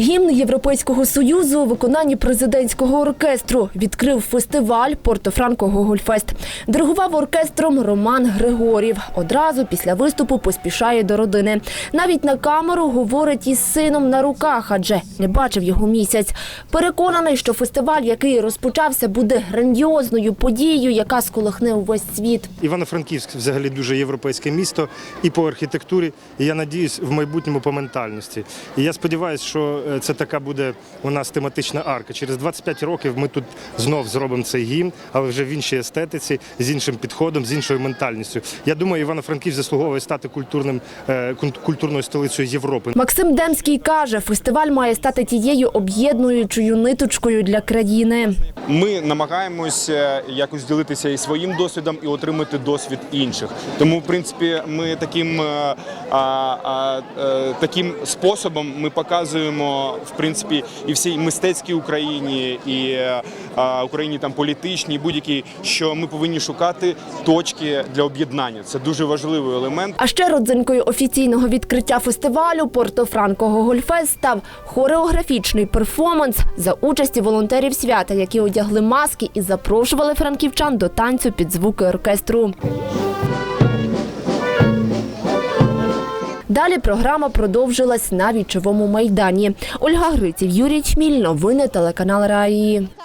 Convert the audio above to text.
Гімн Європейського союзу у виконанні президентського оркестру відкрив фестиваль Порто-Франко Гогольфест. Диригував оркестром Роман Григорів. Одразу після виступу поспішає до родини. Навіть на камеру говорить із сином на руках, адже не бачив його місяць. Переконаний, що фестиваль, який розпочався, буде грандіозною подією, яка сколихне увесь світ. Івано-Франківськ взагалі дуже європейське місто і по архітектурі, і я надіюсь, в майбутньому по ментальності. І я сподіваюся, що е, це така буде у нас тематична арка. Через 25 років ми тут знов зробимо цей гімн, але вже в іншій естетиці, з іншим підходом, з іншою ментальністю. Я думаю, Івано-Франківськ заслуговує стати культурним е, культурною столицею Європи. Максим Демський каже, фестиваль має стати тією об'єднуючою ниточкою для країни. Ми намагаємося якось ділитися і своїм досвідом і отримати досвід інших. Тому, в принципі, ми таким, е, а, а, е, таким способом ми показуємо в принципі і всій мистецькій Україні, і е, а, Україні там політичній, будь-якій, що ми повинні шукати точки для об'єднання. Це дуже важливий елемент. А ще родзинкою офіційного відкриття фестивалю Порто-Франко Гогольфест став хореографічний перформанс за участі волонтерів свята, які одягли маски і запрошували франківчан до танцю під звуки оркестру. Далі програма продовжилась на вічовому майдані. Ольга Гриців, Юрій Чміль, новини телеканал Раї.